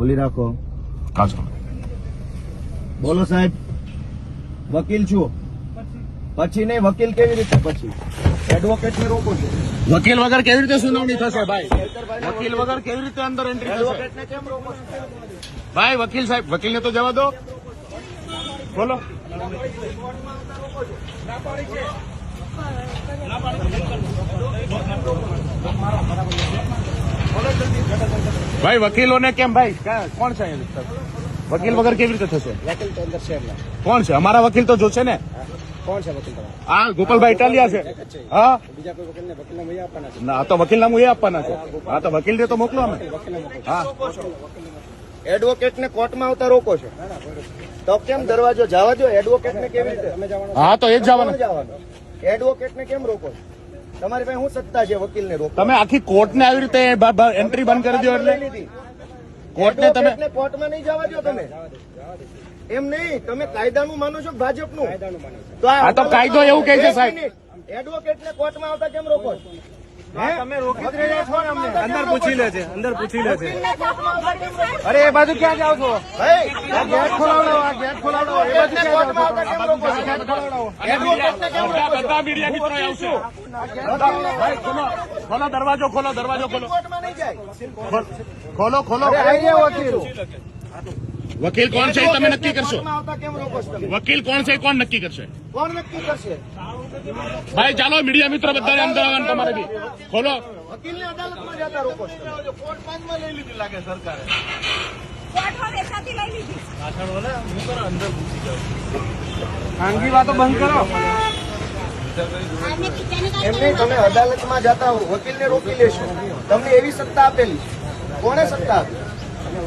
ખોલી રાખો. કાચો. બોલો સાહેબ વકીલ છું. પછી નહીં વકીલ કેવી રીતે પછી? એડવોકેટ ને રોકો છો. વકીલ વગર કેવી રીતે સુનાવણી થશે ભાઈ? વકીલ વગર કેવી રીતે અંદર એન્ટ્રી થશે? કેમ રોકો ભાઈ વકીલ સાહેબ વકીલને તો જવા દો. બોલો. ભાઈ વકીલોને કેમ ભાઈ? કોણ છે? વકીલ વગર કેવી રીતે થશે? વકીલ તો અંદર છે કોણ છે? અમારા વકીલ તો જોશે ને? કોણ છે વકીલ હા આ ગોપાલભાઈ ઇટાલિયા છે. હા બીજા કોઈ વકીલને વકીલ નામ આપવાના છે? ના તો વકીલ નામ એ આપવાના છે. હા તો વકીલ તો મોકલો અમે. હા. એડવોકેટ ને કોર્ટમાં આવતા રોકો છો? તો કેમ દરવાજો જવા દો એડવોકેટ ને કેવી રીતે? હા તો એ જ જવાનું. જવાનું? એડવોકેટ ને કેમ રોકો છો? તમારી પાસે શું સત્તા છે વકીલ ને રોકો તમે આખી કોર્ટને આવી રીતે એન્ટ્રી બંધ કરી દો એટલે? કોર્ટને તમે કોર્ટ કોર્ટમાં નહીં જવા દો તમે. એમ નહીં તમે કાયદાનું માનો છો કે ભાજપનું? આ તો કાયદો એવું કહે છે, સાહેબ. એડવોકેટ ને કોર્ટમાં આવતા કેમ રોકો છો? હે? તમે રોકી જ રહ્યા છો ને અમને. અંદર પૂછી લે છે અંદર પૂછી લે છે? અરે એ બાજુ ક્યાં જાવ છો? ગેટ ખોલાવડો આ ગેટ ખોલાવડો એ બાજુ ક્યાં જાવ છો? બધા મીડિયા મિત્રો આવશે. ભાઈ ખોલો. ખોલો દરવાજો ખોલો દરવાજો ખોલો. ખોલો નહીં જાય. ખોલ- ખોલો વકીલ. વકીલ કોણ છે તમે નક્કી કરશો? વકીલ કોણ છે કોણ નક્કી કરશે? કોણ નક્કી કરશે? ભાઈ ચાલો મીડિયા મિત્રો બધાને અંદર આવવાનું તમારે બી. ખોલો વકીલને અદાલતમાં જતા રોકો કોર્ટ પાંચમાં લઈ લીધી લાગે સરકારે. ખાનગી વાતો બંધ કરો. એમને તમે અદાલતમાં જતા હો વકીલને રોકી લેશો. તમને એવી સત્તા આપેલી. કોને સત્તા આપી?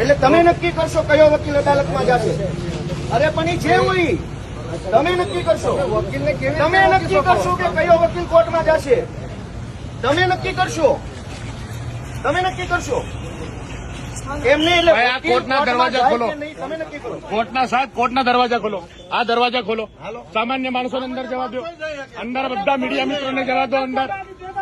એટલે તમે નક્કી કરશો કયો વકીલ અદાલતમાં જશે? અરે પણ એ જે હોય તમે નક્કી કરશો. વકીલને કેવી તમે નક્કી કરશો કે કયો વકીલ કોર્ટમાં જશે? તમે નક્કી કરશો. તમે નક્કી કરશો. એમને એટલે ભાઈ, આ વકીલ કોર્ટના દરવાજા ખોલો. તમે નક્કી કરો. કોર્ટના સાહેબ કોર્ટના દરવાજા ખોલો. આ દરવાજા ખોલો. સામાન્ય માણસોને અંદર જવા દો. અંદર બધા મીડિયા મિત્રોને જવા દો અંદર.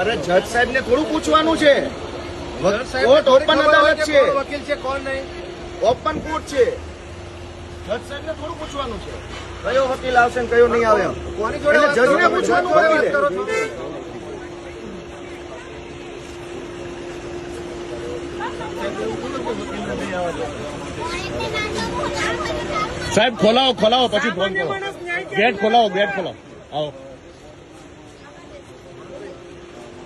અરે જજ સાહેબ ને થોડું પૂછવાનું છે. કોર્ટ ઓપન અદાલત છે. વકીલ છે કોણ નહીં? ઓપન કોર્ટ છે. જજ સાહેબ ને થોડું પૂછવાનું છે. કયો વકીલ આવશે ને કયો નહીં આવે કોની જોડે પૂછવાનું વાત કરો સાહેબ ખોલાવો ખોલાવો પછી ફોન કરો. ગેટ ખોલાવો ગેટ ખોલાવો. આવો.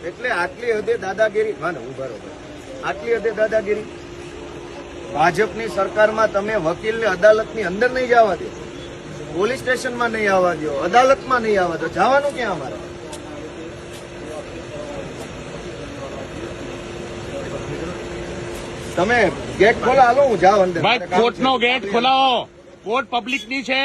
એટલે આટલી હદે દાદાગીરી હા હું બરોબર આટલી હદે દાદાગીરી? ભાજપની સરકારમાં તમે વકીલને અદાલતની અંદર નહીં જવા દો. પોલીસ સ્ટેશનમાં નહીં આવવા દો. અદાલતમાં નહીં આવવા દો. જવાનું ક્યાં અમારે? તમે ગેટ ખોલા હાલો હું જાઉં અંદર. ભાઈ કોર્ટ નો ગેટ ખોલાવો. કોર્ટ પબ્લિકની છે.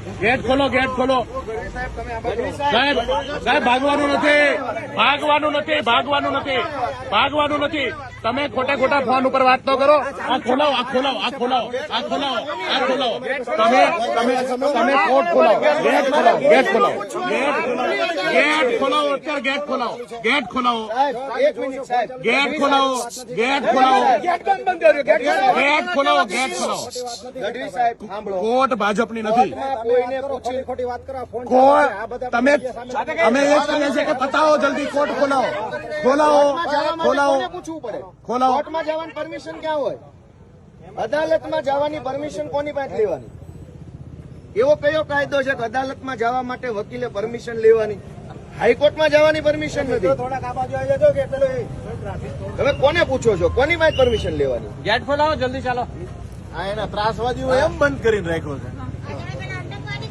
ગેટ ખોલો ગેટ ખોલો. સાહેબ સાહેબ ભાગવાનું નથી. ભાગવાનું નથી ભાગવાનું નથી. ભાગવાનું નથી. તમે ખોટા ખોટા ફોન ઉપર વાત તો કરો. આ ખોલાવો આ ખોલાવો આ ખોલાવો આ ખોલાવો આ ખોલાવો. તમે તમે તમે કોર્ટ ખોલાવો. ગેટ ખોલાવો ગેટ ખોલાવો. ગેટ ખોલાવો ગેટ ખોલાવો. અત્યારે ગેટ ખોલાવો. ગેટ ખોલાવો ગેટ ખોલાવો. ગેટ ખોલાવો ગેટ ખોલાવો. ગેટ ખોલાવો કોર્ટ ભાજપની નથી. કોઈને પૂછી ખોટી વાત કરો કોર્ટ તમે અમે એ જ છીએ કે પતાવો જલ્દી કોર્ટ ખોલાવો. ખોલાવો. ખોલાવો. પૂછવું પડે? ખોલાવો. કોર્ટમાં જવાની પરમિશન ક્યાં હોય? અદાલતમાં જવાની પરમિશન કોની પાસે લેવાની? એવો કયો કાયદો છે કે અદાલતમાં જવા માટે વકીલે પરમિશન લેવાની? હાઈકોર્ટમાં જવાની પરમિશન નથી. તમે કોને પૂછો છો? કોની પાસે પરમિશન લેવાની? ગેટ ખોલાવો જલ્દી ચાલો. આ એના ત્રાસવાદીઓ એમ બંધ કરીને રાખ્યો છે તો ગઢવી સાહેબ આ બાજુ આવો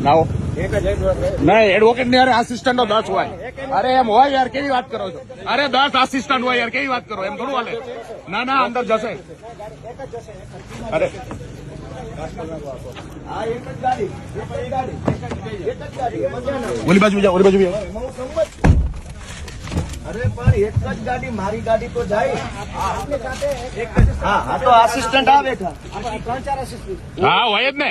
લાવો નહીં એડવોકેટની અરે આસિસ્ટન્ટ દસ હોય અરે એમ હોય યાર કેવી વાત કરો છો અરે દસ આસિસ્ટન્ટ હોય યાર કેવી વાત કરો એમ થોડું હાલે ના ના અંદર જશે અરે આ એક જ ગાડી એક જ ગાડી એક જ ગાડી એમાં ક્યાં ના હોય? ઓલી બાજુ જાઓ ઓલી બાજુ જાઓ એમાં હું સંમત છું. અરે પણ એક જ ગાડી મારી ગાડી તો જાય હા હા તો આસિસ્ટન્ટ આ હા હોય જ ને